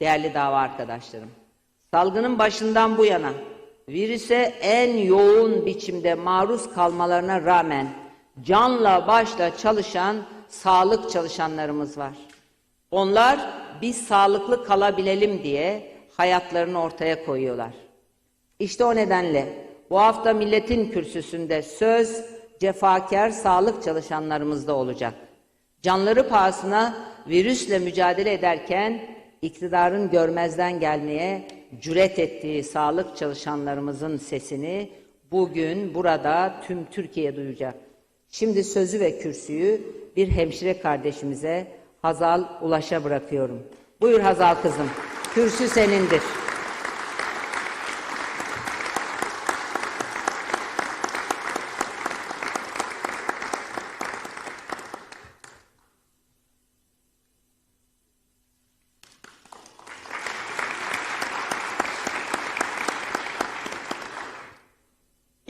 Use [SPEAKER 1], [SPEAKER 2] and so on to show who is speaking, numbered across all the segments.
[SPEAKER 1] Değerli dava arkadaşlarım, salgının başından bu yana virüse en yoğun biçimde maruz kalmalarına rağmen canla başla çalışan sağlık çalışanlarımız var. Onlar biz sağlıklı kalabilelim diye hayatlarını ortaya koyuyorlar. İşte o nedenle bu hafta milletin kürsüsünde söz cefakar sağlık çalışanlarımızda olacak. Canları pahasına virüsle mücadele ederken iktidarın görmezden gelmeye cüret ettiği sağlık çalışanlarımızın sesini bugün burada tüm Türkiye duyacak. Şimdi sözü ve kürsüyü bir hemşire kardeşimize Hazal Ulaş'a bırakıyorum. Buyur Hazal kızım, kürsü senindir.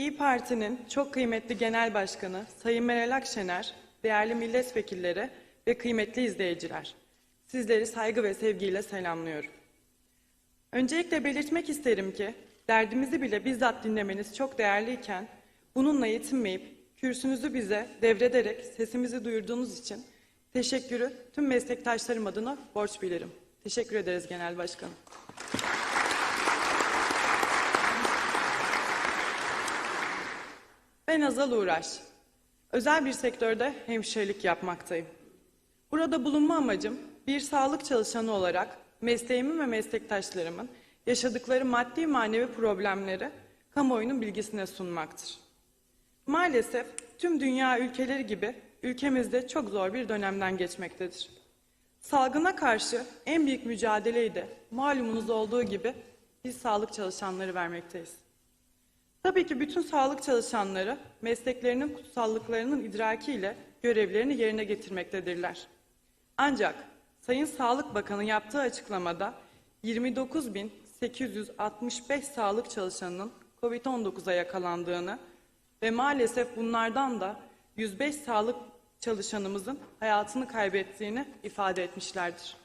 [SPEAKER 2] İyi Parti'nin çok kıymetli Genel Başkanı Sayın Meral Akşener, değerli milletvekilleri ve kıymetli izleyiciler. Sizleri saygı ve sevgiyle selamlıyorum. Öncelikle belirtmek isterim ki derdimizi bile bizzat dinlemeniz çok değerliyken bununla yetinmeyip kürsünüzü bize devrederek sesimizi duyurduğunuz için teşekkürü tüm meslektaşlarım adına borç bilirim. Teşekkür ederiz Genel Başkanım. Ben Azal Uğraş. Özel bir sektörde hemşirelik yapmaktayım. Burada bulunma amacım bir sağlık çalışanı olarak mesleğimin ve meslektaşlarımın yaşadıkları maddi manevi problemleri kamuoyunun bilgisine sunmaktır. Maalesef tüm dünya ülkeleri gibi ülkemizde çok zor bir dönemden geçmektedir. Salgına karşı en büyük mücadeleyi de malumunuz olduğu gibi biz sağlık çalışanları vermekteyiz. Tabii ki bütün sağlık çalışanları mesleklerinin kutsallıklarının idrakiyle görevlerini yerine getirmektedirler. Ancak Sayın Sağlık Bakanı yaptığı açıklamada 29.865 sağlık çalışanının COVID-19'a yakalandığını ve maalesef bunlardan da 105 sağlık çalışanımızın hayatını kaybettiğini ifade etmişlerdir.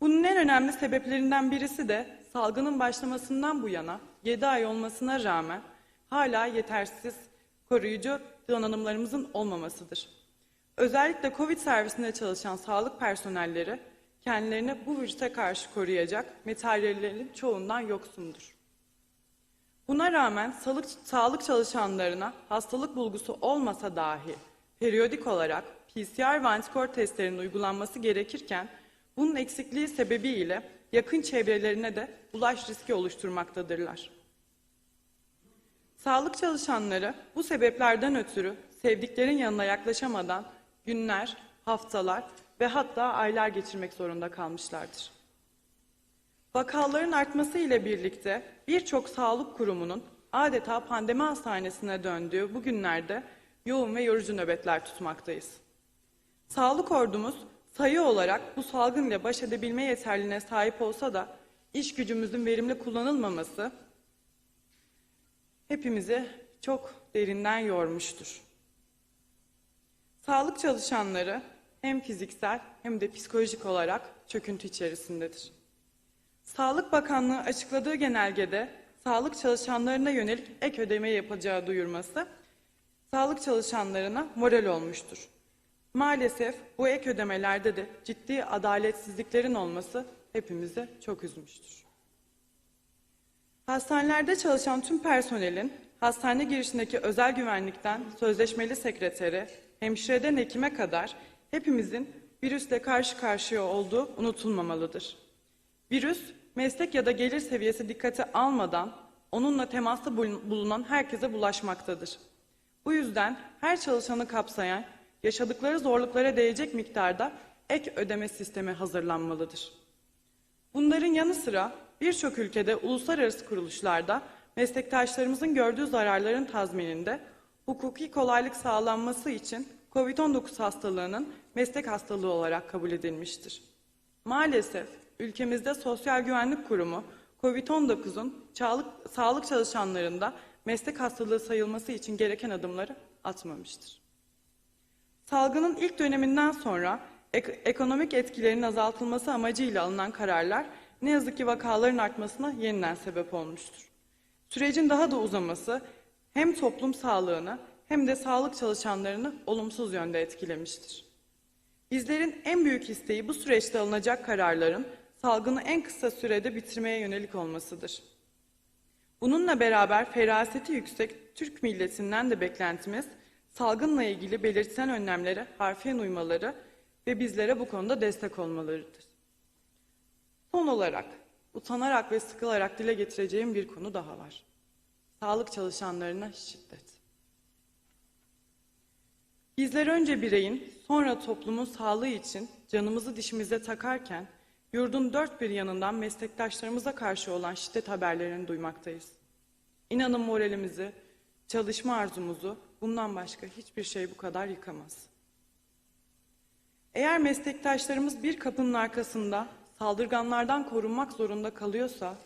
[SPEAKER 2] Bunun en önemli sebeplerinden birisi de salgının başlamasından bu yana 7 ay olmasına rağmen hala yetersiz koruyucu donanımlarımızın olmamasıdır. Özellikle Covid servisinde çalışan sağlık personelleri kendilerini bu virüse karşı koruyacak materyallerin çoğundan yoksundur. Buna rağmen sağlık, çalışanlarına hastalık bulgusu olmasa dahi periyodik olarak PCR ve antikor testlerinin uygulanması gerekirken bunun eksikliği sebebiyle yakın çevrelerine de bulaş riski oluşturmaktadırlar. Sağlık çalışanları bu sebeplerden ötürü sevdiklerin yanına yaklaşamadan günler, haftalar ve hatta aylar geçirmek zorunda kalmışlardır. Vakaların artması ile birlikte birçok sağlık kurumunun adeta pandemi hastanesine döndüğü bu günlerde yoğun ve yorucu nöbetler tutmaktayız. Sağlık ordumuz sayı olarak bu salgınla baş edebilme yeterliliğine sahip olsa da iş gücümüzün verimli kullanılmaması hepimizi çok derinden yormuştur. Sağlık çalışanları hem fiziksel hem de psikolojik olarak çöküntü içerisindedir. Sağlık Bakanlığı açıkladığı genelgede sağlık çalışanlarına yönelik ek ödeme yapacağı duyurması sağlık çalışanlarına moral olmuştur. Maalesef bu ek ödemelerde de ciddi adaletsizliklerin olması hepimizi çok üzmüştür. Hastanelerde çalışan tüm personelin hastane girişindeki özel güvenlikten sözleşmeli sekreteri, hemşireden hekime kadar hepimizin virüsle karşı karşıya olduğu unutulmamalıdır. Virüs meslek ya da gelir seviyesi dikkate almadan onunla temasta bulunan herkese bulaşmaktadır. Bu yüzden her çalışanı kapsayan yaşadıkları zorluklara değecek miktarda ek ödeme sistemi hazırlanmalıdır. Bunların yanı sıra birçok ülkede uluslararası kuruluşlarda meslektaşlarımızın gördüğü zararların tazmininde hukuki kolaylık sağlanması için COVID-19 hastalığının meslek hastalığı olarak kabul edilmiştir. Maalesef ülkemizde Sosyal Güvenlik Kurumu COVID-19'un sağlık çalışanlarında meslek hastalığı sayılması için gereken adımları atmamıştır. Salgının ilk döneminden sonra ek- ekonomik etkilerin azaltılması amacıyla alınan kararlar ne yazık ki vakaların artmasına yeniden sebep olmuştur. Sürecin daha da uzaması hem toplum sağlığını hem de sağlık çalışanlarını olumsuz yönde etkilemiştir. Bizlerin en büyük isteği bu süreçte alınacak kararların salgını en kısa sürede bitirmeye yönelik olmasıdır. Bununla beraber feraseti yüksek Türk milletinden de beklentimiz salgınla ilgili belirtilen önlemlere harfiyen uymaları ve bizlere bu konuda destek olmalarıdır. Son olarak utanarak ve sıkılarak dile getireceğim bir konu daha var. Sağlık çalışanlarına şiddet. Bizler önce bireyin, sonra toplumun sağlığı için canımızı dişimize takarken, yurdun dört bir yanından meslektaşlarımıza karşı olan şiddet haberlerini duymaktayız. İnanın moralimizi, çalışma arzumuzu bundan başka hiçbir şey bu kadar yıkamaz. Eğer meslektaşlarımız bir kapının arkasında saldırganlardan korunmak zorunda kalıyorsa,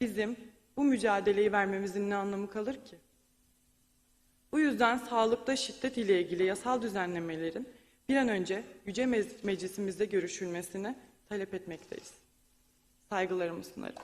[SPEAKER 2] bizim bu mücadeleyi vermemizin ne anlamı kalır ki? Bu yüzden sağlıkta şiddet ile ilgili yasal düzenlemelerin bir an önce Yüce Mec- Meclisimizde görüşülmesini talep etmekteyiz. Saygılarımı sunarım.